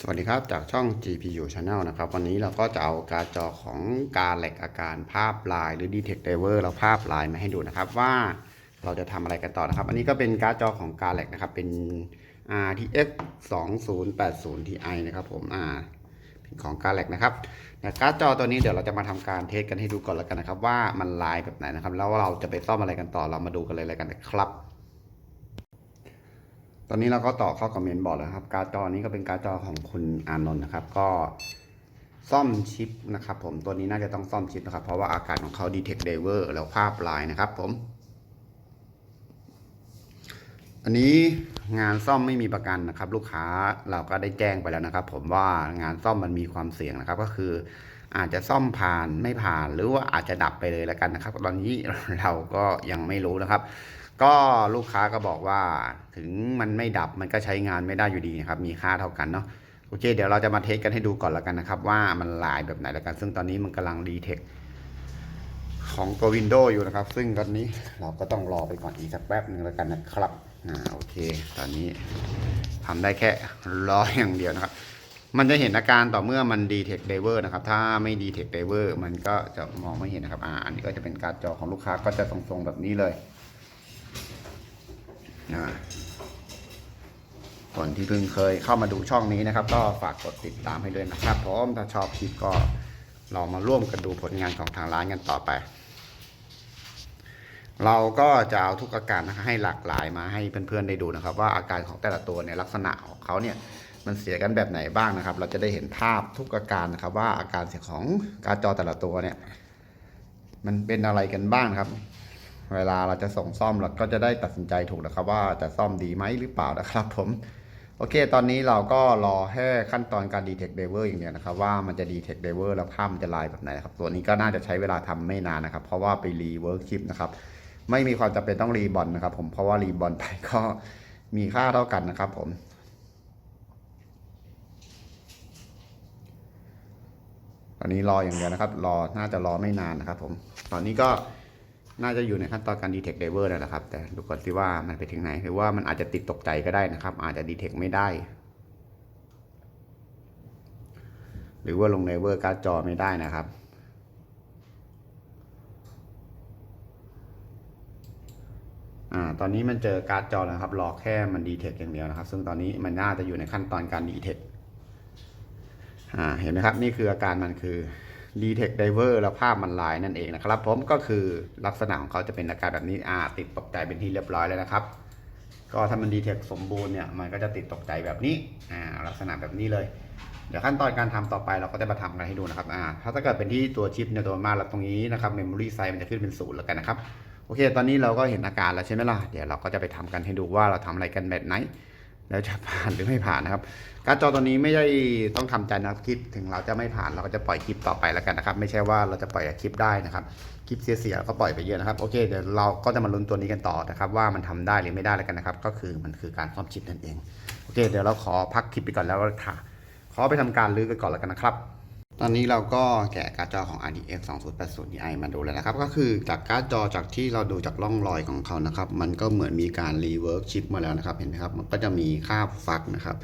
สวัสดีครับ จากช่อง GPU Channel นะครับ วันนี้เราก็จะเอาการดจอของการแหลกอาการภาพลายหรือ Detect Driver แล้วภาพลายมาให้ดูนะครับว่าเราจะทำอะไรกันต่อนะครับ อันนี้ก็เป็นการ์ดจอของการแหลกนะครับ เป็น RTX 2080 Ti นะครับผมอ่าเป็นของการแหลกนะครับแต่การ์ดจอตัวนี้เดี๋ยวเราจะมาทำการเทสกันให้ดูก่อนแล้วกันนะครับ ว่ามันลายแบบไหนนะครับ แล้วเราจะไปซ่อมอะไรกันต่อเรามาดูกันเลยเลยกันนะครับ ตอนนี้เราก็ต่อเข้ากับเมนบอร์ดแล้วครับ การ์ดจอนี้ก็เป็นการ์ดจอของคุณอานนท์นะครับ ก็ซ่อมชิปนะครับผมตัวนี้น่าจะต้องซ่อมชิปนะครับ เพราะว่าอาการของเขา Detect Driver แล้วภาพลายนะครับผม อันนี้งานซ่อมไม่มีประกันนะครับ ลูกค้าเราก็ได้แจ้งไปแล้วนะครับ ผมว่างานซ่อมมันมีความเสี่ยงนะครับ ก็คืออาจจะซ่อมผ่านไม่ผ่านหรือว่าอาจจะดับไปเลยแล้วกันนะครับ ตอนนี้เราก็ยังไม่รู้นะครับ ก็ลูกค้าก็บอกว่าถึงมันไม่ดับมันก็ใช้งานไม่ได้อยู่ดีนะครับ มีค่าเท่ากันเนาะโอเค เดี๋ยวเราจะมาเทสกันให้ดูก่อนแล้วกันนะครับ ว่ามันลายแบบไหนแล้วกัน ซึ่งตอนนี้มันกำลังดีเทคของตัว Windows อยู่นะครับ ซึ่งตอนนี้เราก็ต้องรอไปก่อนอีกสักแป๊บหนึ่งแล้วกันนะครับอ่าโอเค ตอนนี้ทำได้แค่รออย่างเดียวนะครับ มันจะเห็นอาการต่อเมื่อมัน detect driver นะครับ ถ้าไม่ detect driver มันก็จะมองไม่เห็นนะครับ อ่า อันนี้ก็จะเป็นการจอของลูกค้าก็จะทรงๆแบบนี้เลย คนที่เพิ่งเคยเข้ามาดูช่องนี้นะครับ ก็ฝากกดติดตามให้ด้วยนะครับพร้อมถ้าชอบคลิปก็เรามาร่วมกันดูผลงานของทางร้านกันต่อไป เราก็จะเอาทุกอาการนะคะให้หลากหลายมาให้เพื่อนๆได้ดูนะครับ ว่าอาการของแต่ละตัวเนี่ยลักษณะของเขาเนี่ยมันเสียกันแบบไหนบ้างนะครับ เราจะได้เห็นภาพทุกอาการนะครับ ว่าอาการเสียของการจอแต่ละตัวเนี่ย มันเป็นอะไรกันบ้างครับ เวลาเราจะส่งซ่อมเราก็จะได้ตัดสินใจถูกนะครับว่าจะซ่อมดีไหมหรือเปล่านะครับผมโอเค ตอนนี้เราก็รอแค่ขั้นตอนการ detect driver อย่างเดียวนะครับ ว่ามันจะ detect driver แล้วภาพมันจะลายแบบไหนนะครับ ตัวนี้ก็น่าจะใช้เวลาทำไม่นานนะครับ เพราะว่าไปรีเวิร์กชิปนะครับ ไม่มีความจำเป็นต้องรีบอลนะครับ ผมเพราะว่ารีบอลไปก็มีค่าเท่ากันนะครับผมตอนนี้รออย่างเดียวนะครับ รอน่าจะรอไม่นานนะครับ ผม ตอนนี้ก็ น่าจะอยู่ในขั้นตอนการ detect driver แล้วนะครับ แต่ดูก่อนสิว่ามันไปถึงไหน หรือว่ามันอาจจะติดตกใจก็ได้นะครับ อาจจะ detect ไม่ได้ หรือว่าลง driver การ์ดจอไม่ได้นะครับอ่าตอนนี้มันเจอการ์ดจอแล้วครับ รอแค่มัน detect อย่างเดียวนะครับ ซึ่งตอนนี้มันน่าจะอยู่ในขั้นตอนการ detect อ่าเห็นไหมครับ นี่คืออาการมันคือ detect driver แล้วภาพมันลายนั่นเองนะครับ ผมก็คือลักษณะของเขาจะเป็นอาการแบบนี้อ่าติดตกใจเป็นที่เรียบร้อยแล้วนะครับ ก็ถ้ามัน detect สมบูรณ์เนี่ยมันก็จะติดตกใจแบบนี้อ่าลักษณะแบบนี้เลย เดี๋ยวขั้นตอนการทำต่อไปเราก็จะมาทำกันให้ดูนะครับอ่าถ้าถ้าเกิดเป็นที่ตัวชิปเนี่ยตัวมาแล้วตรงนี้นะครับ memory size มันจะขึ้นเป็นศูนย์แล้วกันนะครับโอเค ตอนนี้เราก็เห็นอาการแล้วใช่ไหมล่ะเดี๋ยวเราก็จะไปทำกันให้ดูว่าเราทำอะไรกันแบบไหน แล้วจะผ่านหรือไม่ผ่านนะครับ การจอตัวนี้ไม่ได้ต้องทำใจนะครับคลิปถึงเราจะไม่ผ่านเราก็จะปล่อยคลิปต่อไปแล้วกันนะครับ ไม่ใช่ว่าเราจะปล่อยคลิปได้นะครับคลิปเสียๆเราก็ปล่อยไปเยอะนะครับโอเคเดี๋ยวเราก็จะมาลุ้นตัวนี้กันต่อนะครับ ว่ามันทำได้หรือไม่ได้แล้วกันนะครับ ก็คือมันคือการซ่อมชิปนั่นเองโอเค เดี๋ยวเราขอพักคลิปไปก่อนแล้วค่ะขอไปทำการลื้อกันก่อนแล้วกันนะครับ ตอนนี้เราก็แกะการ์ดจอของ RTX 2080 Ti มาดูแล้วนะครับ ก็คือจากการ์ดจอจากที่เราดูจากร่องรอยของเขานะครับ มันก็เหมือนมีการรีเวิร์กชิปมาแล้วนะครับ เห็นไหมครับ มันก็จะมีค่าฟักนะครับ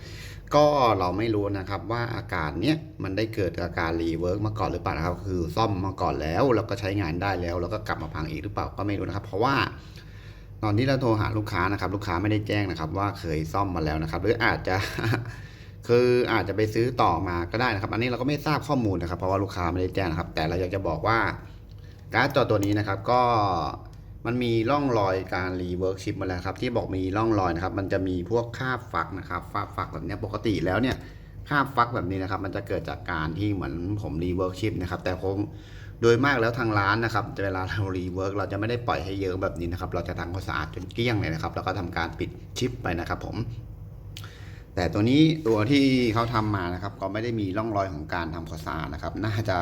ก็เราไม่รู้นะครับว่าอาการเนี้ยมันได้เกิดอาการรีเวิร์กมาก่อนหรือเปล่านะครับ คือซ่อมมาก่อนแล้ว แล้วก็ใช้งานได้แล้ว แล้วก็กลับมาพังอีกหรือเปล่าก็ไม่รู้นะครับ เพราะว่าตอนที่เราโทรหาลูกค้านะครับ ลูกค้าไม่ได้แจ้งนะครับ ว่าเคยซ่อมมาแล้วนะครับ หรืออาจจะ คืออาจจะไปซื้อต่อมาก็ได้นะครับ อันนี้เราก็ไม่ทราบข้อมูลนะครับ เพราะว่าลูกค้าไม่ได้แจ้งนะครับ แต่เราอยากจะบอกว่าการ์ดจอตัวนี้นะครับ ก็มันมีร่องรอยการรีเวิร์กชิปมาแล้วครับ ที่บอกมีร่องรอยนะครับ มันจะมีพวกคราบฟักนะครับคราฟักแบบนี้ปกติแล้วเนี่ยคราบฟักแบบนี้นะครับ มันจะเกิดจากการที่เหมือนผมรีเวิร์กชิปนะครับ แต่ผมโดยมากแล้วทางร้านนะครับเวลาเรารีเวิร์กเราจะไม่ได้ปล่อยให้เยอะแบบนี้นะครับ เราจะทำความสะอาดจนเกลี้ยงเลยนะครับ แล้วก็ทำการปิดชิปไปนะครับ ผม แต่ตัวนี้ตัวที่เขาทำมานะครับก็ไม่ได้มีร่องรอยของการทำความสานะครับน่าจะ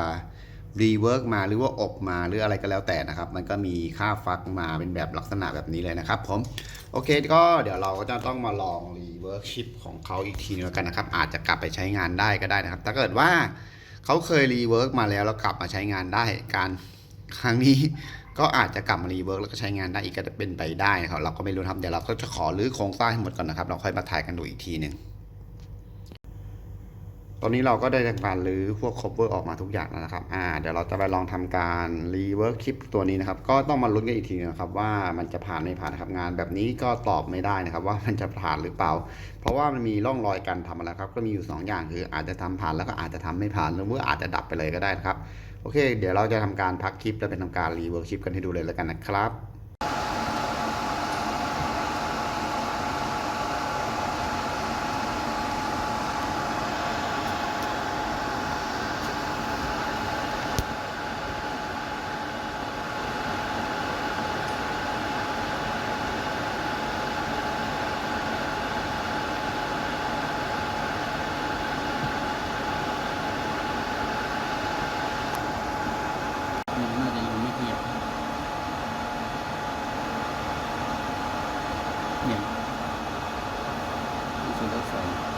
รีเวิร์กมาหรือว่าอบมาหรืออะไรก็แล้วแต่นะครับ มันก็มีค่าฟักมาเป็นแบบลักษณะแบบนี้เลยนะครับผมโอเคก็เดี๋ยวเราก็จะต้องมาลองรีเวิร์กชิปของเขาอีกทีนึงแล้วกันนะครับ อาจจะกลับไปใช้งานได้ก็ได้นะครับ ถ้าเกิดว่าเขาเคยรีเวิร์กมาแล้วแล้วกลับมาใช้งานได้การครั้งนี้ ก็อาจจะกลับมารีเวิร์กแล้วก็ใช้งานได้อีกก็จะเป็นไปได้ครับเราก็ไม่รู้นะครับเดี๋ยวเราก็จะขอรื้อโครงสร้างให้หมดก่อนนะครับ เราค่อยมาถ่ายกันดูอีกทีหนึ่งตอนนี้เราก็ได้ทำการรื้อพวก cover ออกมาทุกอย่างแล้วนะครับ อ่า เดี๋ยวเราจะไปลองทำการ rework คลิปตัวนี้นะครับ ก็ต้องมาลุ้นกันอีกทีนะครับ ว่ามันจะผ่านไม่ผ่านนะครับงานแบบนี้ก็ตอบไม่ได้นะครับ ว่ามันจะผ่านหรือเปล่า เพราะว่ามันมีร่องรอยการทำอะไรครับ ก็มีอยู่ 2 อย่างคืออาจจะทำผ่านแล้วก็อาจจะทำไม่ผ่านหรือว่าอาจจะดับไปเลยก็ได้นะครับ โอเค เดี๋ยวเราจะทำการพักคลิป แล้วเปทำการรีเวิร์คลิปกันให้ดูเลยแล้วกันนะครับ มันน่าจะยังไม่ขยับเนี่ยนี่คือรถไฟอะ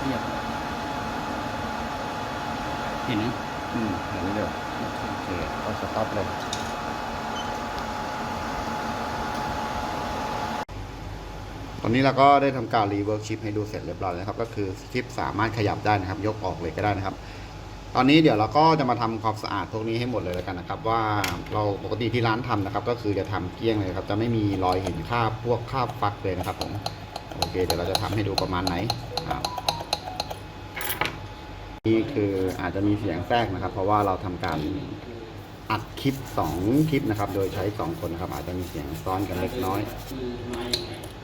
ขยับเห็นไหมอืมเห็นเดี๋ยวโอเคก็สต็อปเลยตอนนี้เราก็ได้ทำการรีเวิร์กชิปให้ดูเสร็จเรียบร้อยแล้วนะครับ ก็คือชิปสามารถขยับได้นะครับ ยกออกเลยก็ได้นะครับ ตอนนี้เดี๋ยวเราก็จะมาทำความสะอาดพวกนี้ให้หมดเลยแล้วกันนะครับ ว่าเราปกติที่ร้านทำนะครับ ก็คือจะทำเกลี้ยงเลยครับ จะไม่มีรอยเห็นคราบพวกคราบฟักเลยนะครับผมโอเคเดี๋ยวเราจะทำให้ดูประมาณไหนอ่า นี่คืออาจจะมีเสียงแทรกนะครับ เพราะว่าเราทำการอัดคลิปสองคลิปนะครับ โดยใช้สองคนนะครับ อาจจะมีเสียงซ้อนกันเล็กน้อย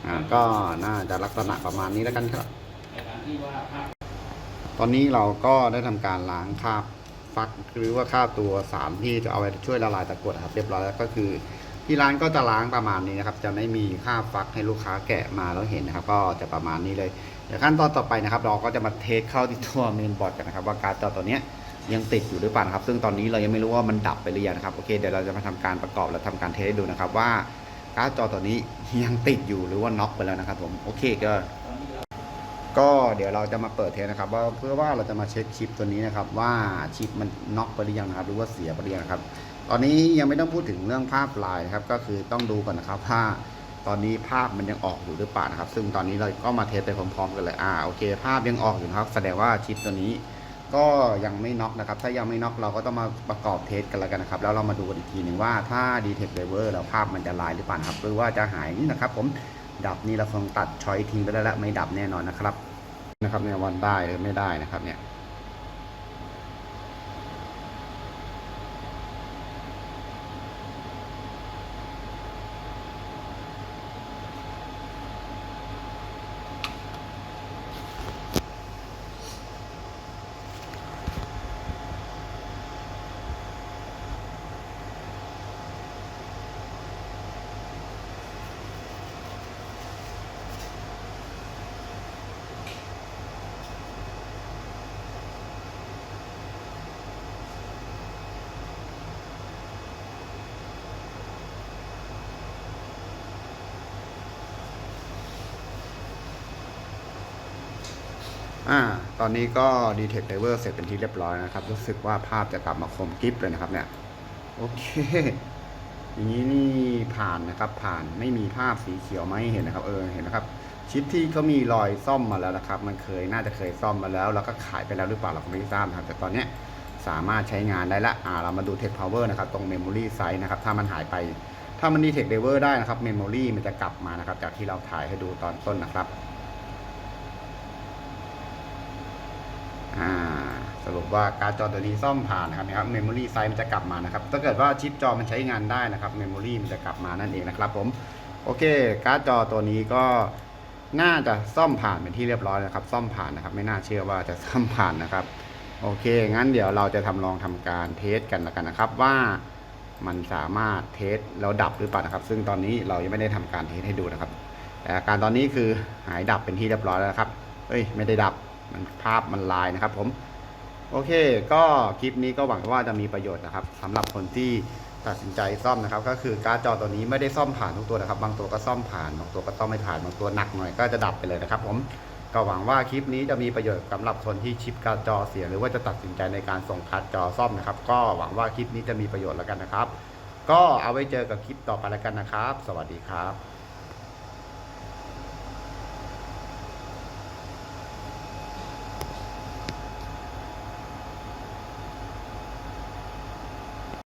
อ่าก็น่าจะลักษณะประมาณนี้แล้วกันครับ ตอนนี้เราก็ได้ทำการล้างคราบฟักหรือว่าคราบตัวสารที่จะเอาไว้ช่วยละลายตะกรวดครับ เรียบร้อยแล้วก็คือที่ร้านก็จะล้างประมาณนี้นะครับ จะไม่มีคราบฟักให้ลูกค้าแกะมาแล้วเห็นนะครับ ก็จะประมาณนี้เลย เดี๋ยวขั้นตอนต่อไปนะครับ เราก็จะมาเทสเข้าที่ตัวเมนบอร์ดกันนะครับ ว่าการ์ดจอตัวนี้ยังติดอยู่หรือเปล่านะครับ ซึ่งตอนนี้เรายังไม่รู้ว่ามันดับไปหรือยังนะครับโอเคเดี๋ยวเราจะมาทำการประกอบและทำการเทสให้ดูนะครับว่าการ์ดจอตัวนี้ยังติดอยู่หรือว่าน็อกไปแล้วนะครับ ผมโอเคก็ก็เดี๋ยวเราจะมาเปิดเทสนะครับว่าเพื่อว่าเราจะมาเช็คชิปตัวนี้นะครับ ว่าชิปมันน็อกไปหรือยังนะครับหรือว่าเสียไปหรือยังครับ ตอนนี้ยังไม่ต้องพูดถึงเรื่องภาพลายนะครับ ก็คือต้องดูก่อนนะครับว่า ตอนนี้ภาพมันยังออกอยู่หรือเปล่านะครับ ซึ่งตอนนี้เราก็มาเทสไปพร้อมๆกันเลยอ่าโอเค ภาพยังออกอยู่นะครับ แสดงว่าชิปตัวนี้ก็ยังไม่น็อกนะครับ ถ้ายังไม่น็อกเราก็ต้องมาประกอบเทสกันแล้วกันนะครับ แล้วเรามาดูกันอีกทีหนึ่งว่าถ้า Detect Driver แล้วภาพมันจะลายหรือเปล่านะครับ หรือว่าจะหายนี่นะครับ ผมดับนี่เราคงตัดช้อยทิ้งไปได้แล้วไม่ดับแน่นอนนะครับนะครับเนี่ยวันได้หรือไม่ได้นะครับเนี่ย อ่าตอนนี้ก็ Detect Driver เสร็จเป็นที่เรียบร้อยนะครับ รู้สึกว่าภาพจะกลับมาคมกริฟเลยนะครับเนี่ย โอเค อย่างนี้นี่ผ่านนะครับ ผ่านไม่มีภาพสีเขียวไหมเห็นนะครับ เออเห็นนะครับ ชิปที่เขามีรอยซ่อมมาแล้วนะครับ มันเคยน่าจะเคยซ่อมมาแล้ว แล้วก็ขายไปแล้วหรือเปล่าเราก็ไม่ทราบนะครับ แต่ตอนเนี้ยสามารถใช้งานได้ละอ่าเรามาดู Tech Power นะครับ ตรง Memory Size นะครับ ถ้ามันหายไป ถ้ามัน Detect Driver ได้นะครับ Memory มันจะกลับมานะครับ จากที่เราถ่ายให้ดูตอนต้นนะครับ อ่าส รุปว่าการ์ดจอตัวนี้ซ่อมผ่านนะครับนะครับเมมโมรี่ไซส์มันจะกลับมานะครับถ้าเกิดว่าชิปจอมันใช้งานได้นะครับเมมโมรี่มันจะกลับมานั่นเองนะครับผมโอเค การ์ดจอตัวนี้ก็น่าจะซ่อมผ่านเป็นที่เรียบร้อยนะครับ ซ่อมผ่านนะครับ ไม่น่าเชื่อว่าจะซ่อมผ่านนะครับ โอเค งั้นเดี๋ยวเราจะทำลองทำการเทสกันแล้วกันนะครับ ว่ามันสามารถเทสแล้วดับหรือเปล่านะครับ ซึ่งตอนนี้เรายังไม่ได้ทำการเทสให้ดูนะครับแต่การตอนนี้คือหายดับเป็นที่เรียบร้อยแล้วครับ เอ้ย ไม่ได้ดับ มันภาพมันลายนะครับ ผม โอเค ก็คลิปนี้ก็หวังว่าจะมีประโยชน์นะครับสำหรับคนที่ตัดสินใจซ่อมนะครับ ก็คือการ์ดจอตัวนี้ไม่ได้ซ่อมผ่านทุกตัวนะครับ บางตัวก็ซ่อมผ่านบางตัวก็ต้องไม่ผ่านบางตัวหนักหน่อยก็จะดับไปเลยนะครับ ผมก็หวังว่าคลิปนี้จะมีประโยชน์สำหรับคนที่ชิปการ์ดจอเสีย หรือว่าจะตัดสินใจในการส่งการ์ดจอซ่อมนะครับ ก็หวังว่าคลิปนี้จะมีประโยชน์แล้วกันนะครับ ก็เอาไว้เจอกับคลิปต่อไปแล้วกันนะครับ สวัสดีครับ